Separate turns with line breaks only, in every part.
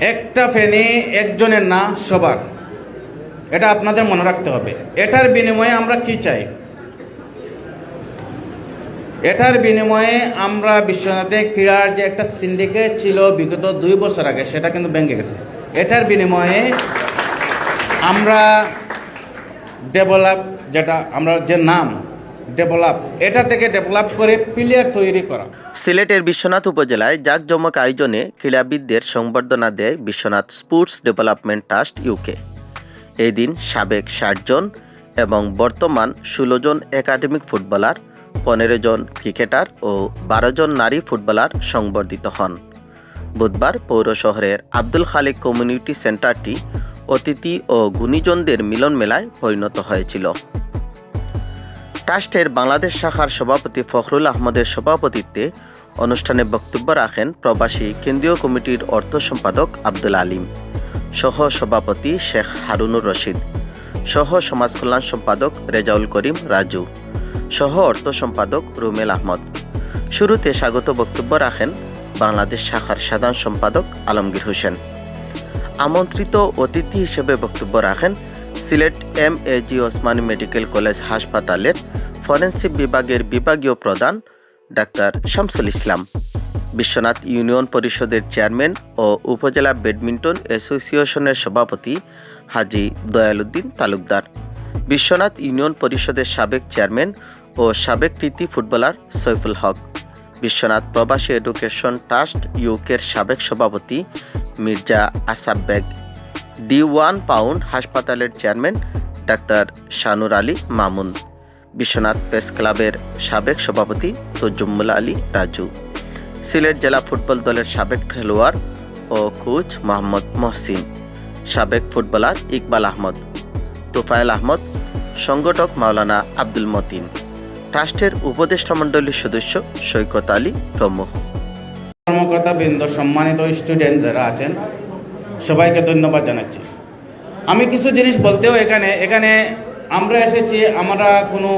একটা ফেনি একজনের না, সবার। এটা আপনাদের মনে রাখতে হবে। এটার বিনিময়ে আমরা কি চাই? এটার বিনিময়ে আমরা বিশ্বনাথে ক্রীড়ার যে একটা সিন্ডিকেট ছিল বিগত দুই বছর আগে, সেটা কিন্তু ভেঙে গেছে। এটার বিনিময়ে আমরা ডেভেলপ যেটা, আমরা যে নাম ডেভেলপ। এটা থেকে ডেভেলপ করে প্লেয়ার তৈরি করা।
সিলেটের বিশ্বনাথ উপজেলায় জাঁকজমক আয়োজনে ক্রীড়াবিদদের সংবর্ধনা দেয় Biswanath sports development trust UK. এই দিন সাবেক ষাটজন এবং বর্তমান ষোলো জন একাডেমিক ফুটবলার, পনেরো জন ক্রিকেটার ও বারো জন নারী ফুটবলার সংবর্ধিত হন। বুধবার পৌর শহরের আব্দুল খালিক কমিউনিটি সেন্টারটি অতিথি ও গুণীজনদের মিলন মেলায় পরিণত হয়েছিল। ট্রাস্টের বাংলাদেশ শাখার সভাপতি ফখরুল আহমদের সভাপতিত্বে অনুষ্ঠানে বক্তব্য রাখেন প্রবাসী কেন্দ্রীয় কমিটির অর্থ সম্পাদক আব্দুল আলিম, সহ সভাপতি শেখ হারুনুর রশিদ, সহ সমাজ কল্যাণ সম্পাদক রেজাউল করিম রাজু, সহ অর্থ সম্পাদক রুমেল আহমদ। শুরুতে স্বাগত বক্তব্য রাখেন বাংলাদেশ শাখার সাধারণ সম্পাদক আলমগীর হোসেন। আমন্ত্রিত অতিথি হিসেবে বক্তব্য রাখেন Sylhet M A G Osmani medical college হাসপাতালের ফরেন্সিক বিভাগের বিভাগীয় প্রধান ডাক্তার শামসুল ইসলাম। বিশ্বনাথ ইউনিয়ন পরিষদের চেয়ারম্যান ও উপজেলা ব্যাডমিন্টন অ্যাসোসিয়েশনের সভাপতি হাজি দয়ালুদ্দিন তালুকদার। বিশ্বনাথ ইউনিয়ন পরিষদের সাবেক চেয়ারম্যান ও সাবেক কৃতি ফুটবলার সৈফুল হক। বিশ্বনাথ প্রবাসী এডুকেশন ট্রাস্ট ইউকের সাবেক সভাপতি Mirza Asab Beg. D one pound হাসপাতালের chairman doctor Shanur Ali Mamun, Biswanath press ক্লাবের সাবেক সভাপতি তজুম্মুল আলী রাজু, সিলেট জেলা ফুটবল দলের সাবেক খেলোয়াড় ও কোচ মোহাম্মদ মহসিন, সাবেক ফুটবলার ইকবাল আহমদ, তোফায়েল আহমদ, সংগঠক মাওলানা আব্দুল মতিন ট্রাস্টের উপদেষ্টা মণ্ডলীর সদস্য সৈকত আলী প্রমুখ।
সম্মানিত স্টুডেন্ট যারা আছেন সবাইকে ধন্যবাদ জানাচ্ছি। আমি কিছু জিনিস বলতেও এখানে এখানে আমরা এসেছি আমরা কোনো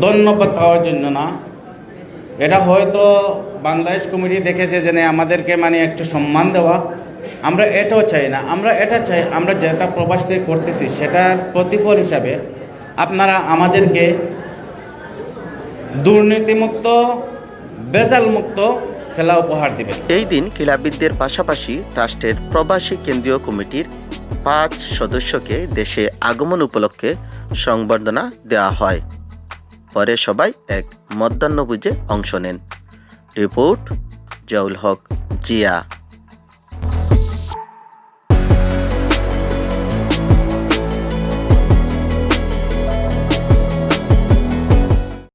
ধন্যবাদ পাওয়ার জন্য না। এটা হয়তো বাংলাদেশ কমিটি দেখেছে যে আমাদেরকে মানে একটু সম্মান দেওয়া। আমরা এটাও চাই না। আমরা এটা চাই, আমরা যেটা প্রবাস থেকে করতেছি সেটার প্রতিফল হিসাবে আপনারা আমাদেরকে দুর্নীতিমুক্ত, বেজালমুক্ত খেলা উপহার দেবেন।
এই দিন ক্রীড়াবিদদের পাশাপাশি রাষ্ট্রের প্রবাসী কেন্দ্রীয় কমিটির পাঁচ সদস্যকে দেশে আগমন উপলক্ষে সংবর্ধনা দেওয়া হয়। পরে সবাই এক মধ্যাহ্নভোজে অংশ নেন। রিপোর্ট জাউল হক, জিয়া।